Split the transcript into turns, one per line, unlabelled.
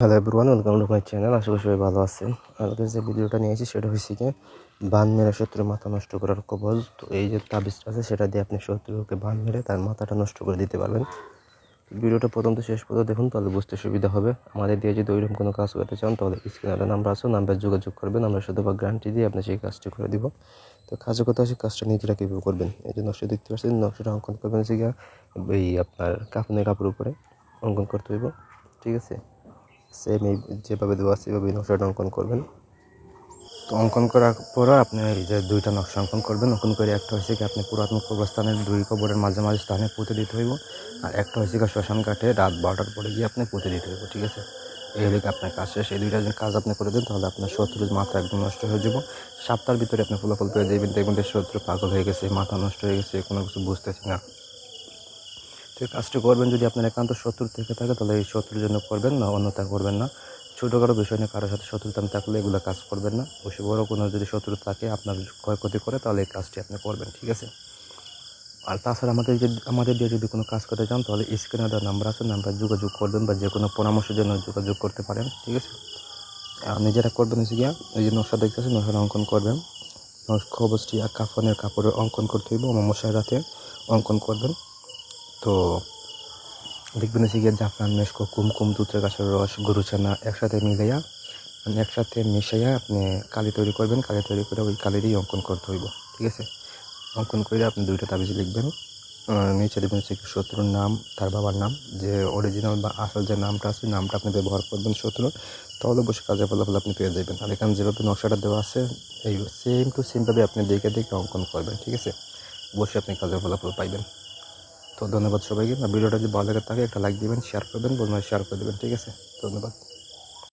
Hello everyone welcome to my channel আশা করি সবাই ভালো আছেন। আজকে যে ভিডিওটা নিয়েছি সেটা হচ্ছে কি বান মেরে শত্রুর মাথা নষ্ট করার কবল তো এই যে তাবিজটা আছে, সেটা দিয়ে আপনি শত্রুকে বান মেরে তার মাথাটা নষ্ট করে দিতে পারবেন। ভিডিওটা প্রথম তো শেষ পর্যন্ত দেখুন, তাহলে বুঝতে সুবিধা হবে। আমাদের দিয়ে যদি ওইরকম কোনো কাজ করতে চান, তাহলে স্ক্রিনে নাম্বার আছে নাম্বার যোগাযোগ করবেন। আমরা শুধু বা গ্যারান্টি দিয়ে আপনি সেই কাজটি করে দিব। তো কাজের কথা আছে কাজটা নিজেরা কীভাবে করবেন? এই যে নকশা দেখতে পাচ্ছেন, নকশাটা অঙ্কন করবেন হচ্ছে গিয়ে এই আপনার কাপনের কাপড় উপরে অঙ্কন করতে হইব। ঠিক আছে? সেম এই যেভাবে দেওয়া আছে সেভাবে নকশাটা অঙ্কন করবেন। তো অঙ্কন করার পর আপনি যে দুইটা নকশা অঙ্কন করবেন। অঙ্কন করে একটা হয়েছে কি, আপনি পুরাতন কবরস্থানের দুই কবরের মাঝে মাঝে স্থানে পুঁতে দিতে হইব। আর একটা হয়েছে কি, শ্মশান কাঠে রাত বারোটার পরে গিয়ে আপনি পুঁতে দিতে হইব, ঠিক আছে? এই হলে আপনার কাজ শেষ, এই দুইটা কাজ আপনি করে দেন, তাহলে আপনার শত্রুর মাথা একদম নষ্ট হয়ে যাব। সপ্তাহের ভিতরে আপনি ফলাফল পেয়ে যাবেন, দেখবেন যে শত্রু পাগল হয়ে গেছে, মাথা নষ্ট হয়ে গেছে, কোনো কিছু বুঝতেছি না। তো কাজটি করবেন, যদি আপনার একান্ত শত্রু থেকে থাকে, তাহলে এই শত্রুর জন্য করবেন না অন্যতা করবেন না। ছোটোখাটো বিষয় নিয়ে কারোর সাথে শত্রুতা থাকলে এগুলো কাজ করবেন না। বেশি বড় কোনো যদি শত্রু থাকে, আপনার ক্ষয়ক্ষতি করে, তাহলে এই কাজটি আপনি করবেন, ঠিক আছে? আর তাছাড়া আমাদের যদি, আমাদের দিয়ে যদি কোনো কাজ করতে চান, তাহলে স্ক্রিনে দেওয়া নাম্বার আছে, নাম্বার যোগাযোগ করবেন বা যে কোনো পরামর্শের জন্য যোগাযোগ করতে পারেন, ঠিক আছে? আপনি যেটা করবেন হচ্ছে গিয়া, এই যে নকশা দেখতেছেন নকশাটা অঙ্কন করবেন। খবরটি আর কাফনের কাপড়ে অঙ্কন করতে হইব আমার মশাই রাতে অঙ্কন করবেন। তো দেখবেন হচ্ছে গিয়ে জাফরান মেশকো কুমকুম দুধের গাছের রস, গরু ছানা একসাথে মিলাইয়া মানে একসাথে মিশাইয়া আপনি কালি তৈরি করবেন, কালি তৈরি করে ওই কালিরই অঙ্কন করতে হইব, ঠিক আছে? অঙ্কন করে আপনি দুইটা তাবিজ লিখবেন নিচে দেবেন হচ্ছে শত্রুর নাম, তার বাবার নাম, যে অরিজিনাল বা আসল যে নামটা আছে নামটা আপনি ব্যবহার করবেন শত্রুর তাহলে বসে কাজের ফলাফল আপনি পেয়ে যাবেন। আর এখানে যেভাবে নকশাটা দেওয়া আছে, এই সেম টু সেমভাবে আপনি দেখে দেখে অঙ্কন করবেন, ঠিক আছে? বসে আপনি কাজের ফলাফল পাইবেন। তো ধন্যবাদ সবাইকে। ভিডিওটা যদি ভালো লাগে থাকে একটা লাইক দিবেন শেয়ার করবেন বলবেন শেয়ার করে দেবেন, ঠিক আছে? ধন্যবাদ।